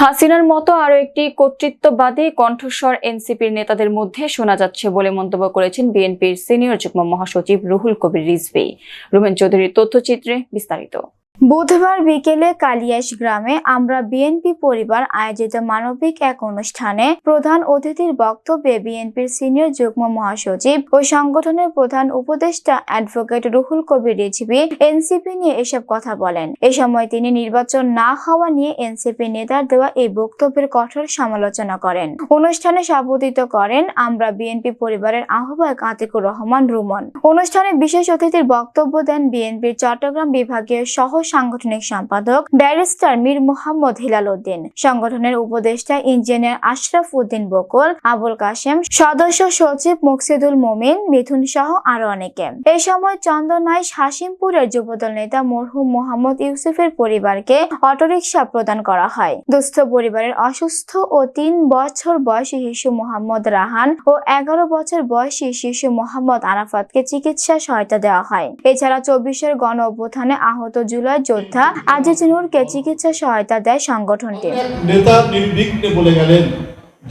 হাসিনার মতো আরও একটি কর্তৃত্ববাদী কণ্ঠস্বর এনসিপির নেতাদের মধ্যে শোনা যাচ্ছে বলে মন্তব্য করেছেন বিএনপির সিনিয়র যুগ্ম মহাসচিব রুহুল কবির রিজভী। রুমেন চৌধুরীর তথ্যচিত্রে বিস্তারিত। বুধবার বিকেলে কালিয়াস গ্রামে আমরা বিএনপি পরিবার আয়োজিত মানবিক এক অনুষ্ঠানে প্রধান অতিথির বক্তব্যে বিএনপির সিনিয়র যুগ্ম মহাসচিব ও সংগঠনের প্রধান উপদেষ্টা অ্যাডভোকেট রুহুল কবির রিজভী এনসিপি নিয়ে এসব কথা বলেন। এ সময় তিনি নির্বাচন না হওয়া নিয়ে এনসিপি নেতার দেওয়া এই বক্তব্যের কঠোর সমালোচনা করেন। অনুষ্ঠানে সভাপতিত্ব করেন আমরা বিএনপি পরিবারের আহ্বায়ক আতিকুর রহমান রুমন। অনুষ্ঠানে বিশেষ অতিথির বক্তব্য দেন বিএনপির চট্টগ্রাম বিভাগীয় সহ সাংগঠনিক সম্পাদক ব্যারিস্টার মীর মোহাম্মদ হিলাল উদ্দিন, সংগঠনের উপদেষ্টা ইঞ্জিনিয়ার আশরাফ উদ্দিন বকুল, আবুল কাশেম, সদস্য সচিব মুকসিদুল মোমিন, মিথুন সহ আরও অনেকে। এ সময় চন্দনাইশ হাসিমপুরের যুবদল নেতা মরহুম মোহাম্মদ ইউসুফের পরিবারকে অটোরিকশা প্রদান করা হয়। দুস্থ পরিবারের অসুস্থ ও তিন বছর বয়সী শিশু মোহাম্মদ রাহান ও এগারো বছর বয়সী শিশু মোহাম্মদ আরাফাতকে চিকিৎসা সহায়তা দেওয়া হয়। এছাড়া চব্বিশের গণ অভ্যুত্থানে আহত জুলাই যোদ্ধা আজিজ নূরকে চিকিৎসা সহায়তা দেয় সংগঠনটি। নেতা নির্বিঘ্নে বলে গেলেন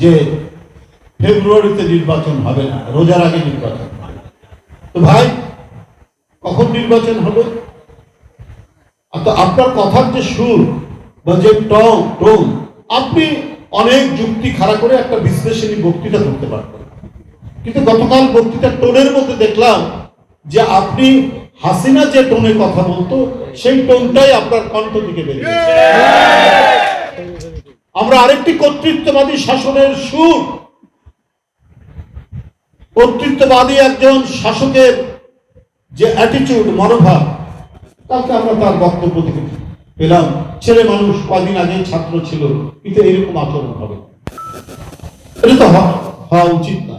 যে ফেব্রুয়ারিতে নির্বাচন হবে না, রোজার আগে নির্বাচন তো ভাই, কখন নির্বাচন হবে? তো আপনার কথার যে সুর বা যে টং, টোন, আপনি অনেক যুক্তি খাড়া করে একটা বিশ্লেষণী বক্তৃতা করতে পারতেন কিন্তু গতকাল বক্তৃতার টোনের মধ্যে দেখলাম যে আপনি হাসিনা যে টোনে কথা বলতো, সেই টোনটাই আপনার কণ্ঠ থেকে বেরিয়েছে। আমরা আরেকটি কর্তৃত্ববাদী শাসনের সুর। কর্তৃত্ববাদী একজন শাসকের যে অ্যাটিটিউড মনোভাব, তাকে আমরা তার বক্তব্য থেকে পেলাম। ছেলে মানুষ কদিন আগে ছাত্র ছিল, কিন্তু এরকম আচরণ হবে। এটা তো হওয়া উচিত না।